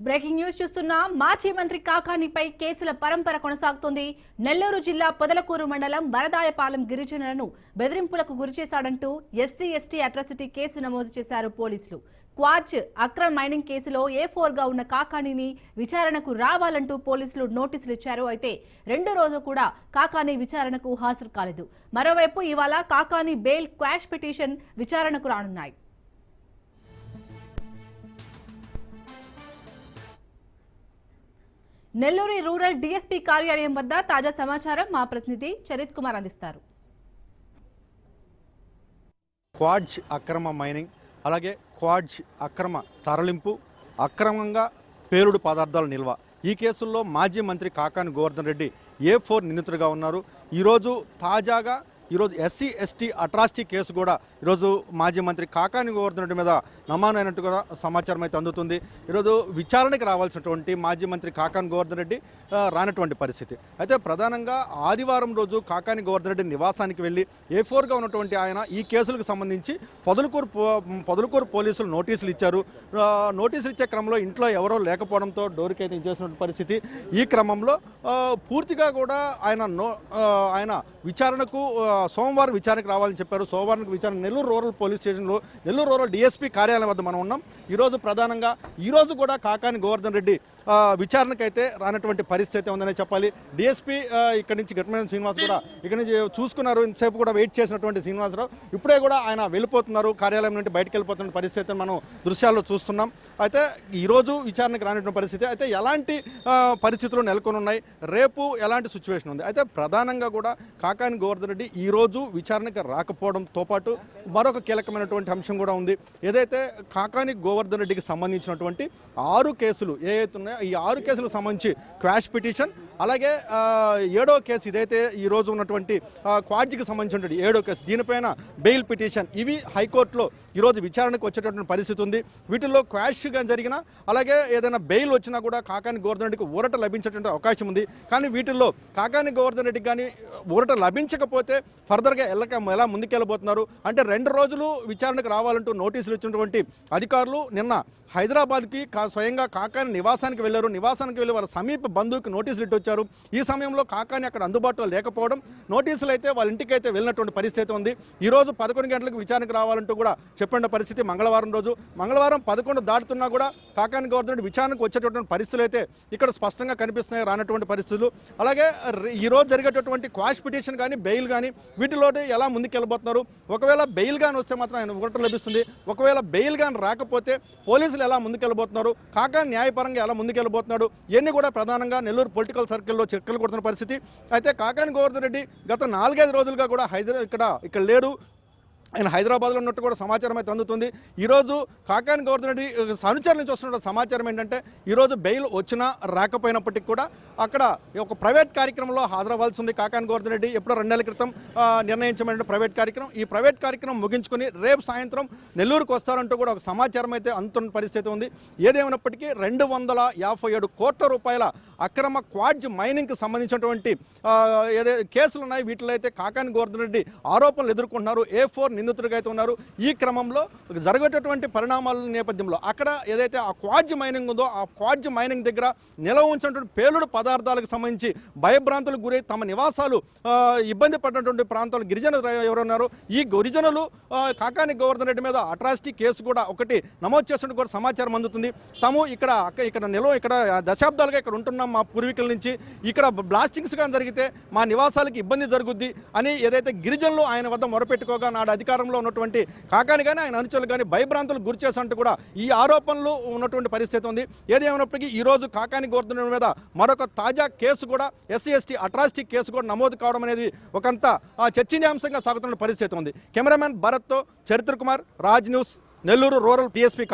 Breaking news చూస్తున్నా మాజీ మంత్రి కాకానిపై కేసుల పరంపర కొనసాగుతోంది. నెల్లూరు జిల్లా పొదలకూరు మండలం వరదాయపాలెం గిరిజనులను బెదిరింపులకు గురిచేశాడంటూ ఎస్సీ ఎస్టీ అట్రాసిటీ కేసు నమోదు చేశారు పోలీసులు. క్వార్చ్ అక్రమ్ మైనింగ్ కేసులో ఏ ఫోర్గా ఉన్న కాకానిని విచారణకు రావాలంటూ పోలీసులు నోటీసులు ఇచ్చారు. అయితే రెండో రోజు కూడా కాకాని విచారణకు హాజరు కాలేదు. మరోవైపు ఇవాళ కాకాని బెయిల్ క్వాష్ పిటిషన్ విచారణకు రానున్నాయి. నెల్లూరు రూరల్ డీఎస్పీ కార్యాలయం వద్ద తాజా సమాచారం మా ప్రతినిధి చరిత్ కుమార్ అందిస్తారు. క్వాడ్జ్ అక్రమ మైనింగ్ అలాగే క్వాడ్జ్ అక్రమ తరలింపు అక్రమంగా పేలుడు పదార్థాల నిల్వ. ఈ కేసుల్లో మాజీ మంత్రి కాకాని గోవర్ధన్ రెడ్డి ఏ ఫోర్ నిందితుడిగా ఉన్నారు? ఈరోజు తాజాగా ఈరోజు ఎస్సీ ఎస్టీ అట్రాసిటీ కేసు కూడా ఈరోజు మాజీ మంత్రి కాకాని గోవర్ధన్ రెడ్డి మీద కూడా సమాచారం అయితే అందుతుంది. ఈరోజు విచారణకి రావాల్సినటువంటి మాజీ మంత్రి కాకాని గోవర్ధన్ రెడ్డి రానటువంటి పరిస్థితి. అయితే ప్రధానంగా ఆదివారం రోజు కాకాని గోవర్ధన్ రెడ్డి నివాసానికి వెళ్ళి ఏ ఫోర్గా ఉన్నటువంటి ఆయన ఈ కేసులకు సంబంధించి పొదలకూరు పో- పొదలకూరు పోలీసులు నోటీసులు ఇచ్చారు. నోటీసులు ఇచ్చే క్రమంలో ఇంట్లో ఎవరో లేకపోవడంతో డోర్కి అయితే ఇచ్చేసినటువంటి పరిస్థితి. ఈ క్రమంలో పూర్తిగా కూడా ఆయన నో ఆయన విచారణకు సోమవారం విచారణకు రావాలని చెప్పారు. సోమవారం విచారణ నెల్లూరు రూరల్ పోలీస్ స్టేషన్లో నెల్లూరు రూరల్ డిఎస్పీ కార్యాలయం వద్ద మనం ఉన్నాం. ఈరోజు ప్రధానంగా ఈరోజు కూడా కాకాని గోవర్ధన్ రెడ్డి విచారణకైతే రానటువంటి పరిస్థితి అయితే ఉందనే చెప్పాలి. డిఎస్పీ ఇక్కడి నుంచి ఘటమైన శ్రీనివాస్ కూడా ఇక్కడ నుంచి చూసుకున్నారు. ఇంతసేపు కూడా వెయిట్ చేసినటువంటి శ్రీనివాసరావు. ఇప్పుడే కూడా ఆయన వెళ్ళిపోతున్నారు. కార్యాలయం నుండి బయటకు వెళ్ళిపోతున్న పరిస్థితి మనం దృశ్యాల్లో చూస్తున్నాం. అయితే ఈరోజు విచారణకు రానటువంటి పరిస్థితి. అయితే ఎలాంటి పరిస్థితులు నెలకొని ఉన్నాయి రేపు ఎలాంటి సిచ్యువేషన్ ఉంది? అయితే ప్రధానంగా కూడా కాకాని గోవర్ధన్ రెడ్డి ఈరోజు విచారణకు రాకపోవడంతో పాటు మరొక కీలకమైనటువంటి అంశం కూడా ఉంది. ఏదైతే కాకాని గోవర్ధన్ రెడ్డికి సంబంధించినటువంటి ఆరు కేసులు ఏవైతే ఉన్నాయో ఈ ఆరు కేసులకు సంబంధించి క్వాష్ పిటిషన్ అలాగే ఏడో కేసు ఇదైతే ఈరోజు ఉన్నటువంటి క్వాడ్జికి సంబంధించినటువంటి ఏడో కేసు దీనిపైన బెయిల్ పిటిషన్ ఇవి హైకోర్టులో ఈరోజు విచారణకు వచ్చేటటువంటి పరిస్థితి ఉంది. వీటిల్లో క్వాష్గా జరిగిన అలాగే ఏదైనా బెయిల్ వచ్చినా కూడా కాకాని గోవర్ధన్ రెడ్డికి ఊరట లభించేటువంటి అవకాశం ఉంది. కానీ వీటిల్లో కాకాని గోవర్ధన్ రెడ్డికి కానీ ఊరట లభించకపోతే ఫర్దర్గా ఎల్లక ఎలా ముందుకెళ్ళబోతున్నారు? అంటే రెండు రోజులు విచారణకు రావాలంటూ నోటీసులు ఇచ్చినటువంటి అధికారులు నిన్న హైదరాబాద్కి కా స్వయంగా కాకాని నివాసానికి వెళ్ళారు. నివాసానికి వెళ్ళి వారి సమీప బంధువుకి నోటీసులు ఇట్టి వచ్చారు. ఈ సమయంలో కాకాని అక్కడ అందుబాటులో లేకపోవడం నోటీసులు అయితే వాళ్ళ ఇంటికి అయితే వెళ్ళినటువంటి పరిస్థితి ఉంది. ఈరోజు పదకొండు గంటలకు విచారణకు రావాలంటూ కూడా చెప్పిన పరిస్థితి మంగళవారం రోజు. మంగళవారం పదకొండు దాటుతున్నా కూడా కాకాని గవర్నమెంట్ విచారణకు వచ్చేటటువంటి పరిస్థితులు అయితే ఇక్కడ స్పష్టంగా కనిపిస్తున్నాయి రానటువంటి పరిస్థితులు. అలాగే ఈరోజు ఈ రోజు జరిగేటటువంటి క్వాష్ పిటిషన్ కానీ బెయిల్ కానీ వీటిలో ఎలా ముందుకెళ్ళబోతున్నారు? ఒకవేళ బెయిల్ కానీ వస్తే మాత్రం ఆయన ఊరట లభిస్తుంది. ఒకవేళ బెయిల్ కానీ రాకపోతే పోలీసులు ఎలా ముందుకెళ్ళబోతున్నారు? కాకా న్యాయపరంగా ఎలా ముందుకెళ్ళబోతున్నాడు ఇవన్నీ కూడా ప్రధానంగా నెల్లూరు పొలిటికల్ సర్కిల్లో చర్చలు కొడుతున్న పరిస్థితి. అయితే కాకాని గోవర్ధన్ రెడ్డి గత నాలుగైదు రోజులుగా కూడా హైదరాబాద్ ఇక్కడ ఇక్కడ లేడు. ఆయన హైదరాబాద్లో ఉన్నట్టు కూడా సమాచారం అయితే అందుతుంది. ఈరోజు కాకాని గవర్నర్ రెడ్డి అనుచరుల నుంచి వస్తున్న సమాచారం ఏంటంటే ఈరోజు బెయిల్ వచ్చినా రాకపోయినప్పటికీ కూడా అక్కడ ఒక ప్రైవేట్ కార్యక్రమంలో హాజరవ్వాల్సి ఉంది కాకాని గవర్నర్ రెడ్డి. ఎప్పుడో రెండు నెలల క్రితం నిర్ణయించబడిన ప్రైవేట్ కార్యక్రమం. ఈ ప్రైవేట్ కార్యక్రమం ముగించుకొని రేపు సాయంత్రం నెల్లూరుకు వస్తారంటూ కూడా ఒక సమాచారం అయితే అందుతున్న పరిస్థితి ఉంది. ఏదేమైనప్పటికీ రెండు వందల యాభై ఏడు కోట్ల రూపాయల అక్రమ క్వాడ్జ్ మైనింగ్కి సంబంధించినటువంటి ఏదైతే కేసులు ఉన్నాయి వీటిలో అయితే కాకాని గవర్నర్ రెడ్డి ఆరోపణలు ఎదుర్కొంటున్నారు. ఏ ఫోర్ నిందితుడిగా అయితే ఉన్నారు. ఈ క్రమంలో జరిగేటటువంటి పరిణామాల నేపథ్యంలో అక్కడ ఏదైతే ఆ క్వాడ్జ్ మైనింగ్ ఉందో ఆ క్వాడ్జ్ మైనింగ్ దగ్గర నిలవ ఉంచినటువంటి పేలుడు పదార్థాలకు సంబంధించి భయభ్రాంతులకు గురై తమ నివాసాలు ఆ, ఇబ్బంది పడినటువంటి ప్రాంతాలు గిరిజనులు ఎవరున్నారో? ఈ గిరిజనులు కాకాని గోవర్ధన్ రెడ్డి మీద అట్రాసిటీ కేసు కూడా ఒకటి నమోదు చేసినట్టు కూడా సమాచారం అందుతుంది. తాము ఇక్కడ ఇక్కడ నిలవ ఇక్కడ దశాబ్దాలుగా ఇక్కడ ఉంటున్నాం మా పూర్వీకుల నుంచి. ఇక్కడ బ్లాస్టింగ్స్ కానీ జరిగితే మా నివాసాలకు ఇబ్బంది జరుగుద్ది అని ఏదైతే గిరిజనులు ఆయన వద్ద మొరపెట్టుకోగా నాడు అధికారులు ఉన్నటువంటి కాకాని కానీ ఆయన అనుచరులు కానీ భయభ్రాంతులకు గురి చేసినట్టు కూడా ఈ ఆరోపణలు ఉన్నటువంటి పరిస్థితి ఉంది. ఏదేమైనప్పటికీ ఈ రోజు కాకాని గోర్ధన మీద మరొక తాజా కేసు కూడా ఎస్సీ ఎస్టీ అట్రాసిటీ కేసు కూడా నమోదు కావడం అనేది ఒకంత చర్చనీయాంశంగా సాగుతున్న పరిస్థితి ఉంది. Cameraman భరత్తో Charitra Kumar Raj news Nellore rural PSP